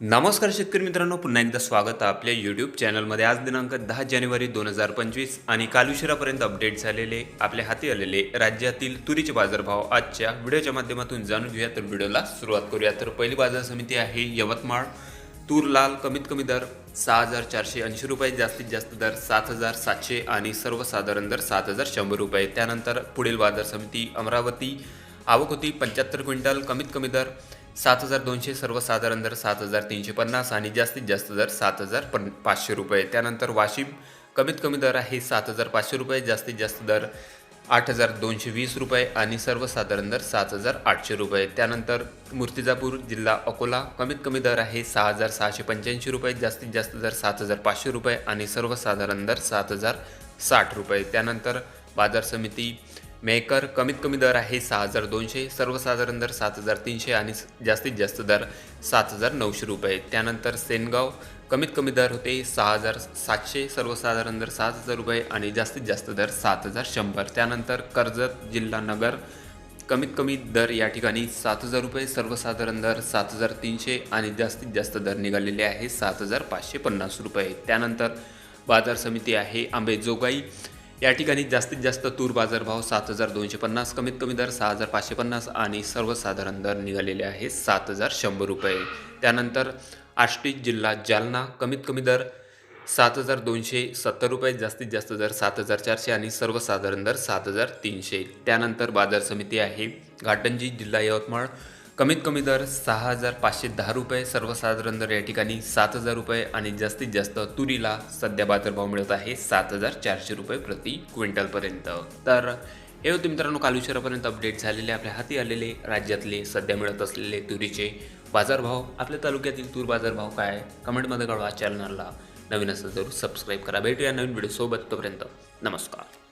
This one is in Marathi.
नमस्कार शेतकरी मित्रांनो पुन्हा एकदा स्वागत आहे आपल्या यूट्यूब चॅनलमध्ये आज दिनांक दहा जानेवारी दोन हजार पंचवीस आणि काल उशिरापर्यंत अपडेट झालेले आपल्या हाती आलेले राज्यातील तुरीचे बाजारभाव आजच्या व्हिडिओच्या माध्यमातून जाणून घेऊया. तर व्हिडिओला सुरुवात करूया. तर पहिली बाजार समिती आहे यवतमाळ. तूर लाल कमीत कमी दर सहा हजार चारशे ऐंशी रुपये जास्तीत जास्त दर सात हजार सातशे आणि सर्वसाधारण दर सात हजार शंभर रुपये. त्यानंतर पुढील बाजार समिती अमरावती. आवक होती पंच्याहत्तर क्विंटल कमीत कमी दर सात हजार दोनशे सर्वसाधारण दर सात हजार तीनशे पन्नास आणि जास्तीत जास्त दर सात हजार पन पाचशे रुपये. त्यानंतर वाशिम कमीत कमी दर आहे सात हजार पाचशे रुपये जास्तीत जास्त दर आठ हजार दोनशे वीस रुपये आणि सर्वसाधारण दर सात हजार आठशे रुपये. त्यानंतर मूर्तिजापूर जिल्हा अकोला कमीत कमी दर आहे सहा हजार सहाशे पंच्याऐंशी रुपये जास्तीत जास्त दर सात हजार पाचशे रुपये आणि सर्वसाधारण दर सात हजार साठ रुपये. त्यानंतर बाजार समिती मेकर कमीत कमी दर आहे सहा हजार दोनशे सर्वसाधारण दर सात हजार तीनशे आणि जास्तीत जास्त दर सात हजार नऊशे रुपये. त्यानंतर सेनगाव कमीत कमी दर होते सहा हजार सातशे सर्वसाधारण दर सात हजार रुपये आणि जास्तीत जास्त दर सात हजार शंभर. त्यानंतर कर्जत जिल्हा नगर कमीत कमी दर या ठिकाणी सात हजार रुपये सर्वसाधारण दर सात हजार तीनशे आणि जास्तीत जास्त दर निघालेले आहे सात हजार पाचशे पन्नास रुपये. त्यानंतर बाजार समिती आहे आंबेजोगाई या ठिकाणी जास्तीत जास्त तूर बाजारभाव सात हजार दोनशे पन्नास कमीत कमी दर सहा हजार पाचशे पन्नास आणि सर्वसाधारण दर निघालेले आहे सात हजार शंभर रुपये. त्यानंतर आष्टी जिल्हा जालना कमीत कमी दर सात हजार दोनशे सत्तर रुपये जास्तीत जास्त दर सात हजार चारशे आणि सर्वसाधारण दर सात हजार तीनशे. त्यानंतर बाजार समिती आहे घाटंजी जिल्हा यवतमाळ कमीत कमी दर सहा हजार पाचशे दहा रुपये सर्वसाधारण दर या ठिकाणी सात हजार रुपये आणि जास्तीत जास्त तुरीला सध्या बाजारभाव मिळत आहे सात हजार चारशे रुपये प्रति क्विंटलपर्यंत. तर हे होते मित्रांनो काल उशिरापर्यंत अपडेट झालेले आपल्या हाती आलेले राज्यातले सध्या मिळत असलेले तुरीचे बाजारभाव. आपल्या तालुक्यातील तूर बाजारभाव काय? कमेंटमध्ये कळवा. चॅनलला नवीन असेल जरूर सबस्क्राईब करा. भेटूया नवीन व्हिडिओसोबत तोपर्यंत. नमस्कार.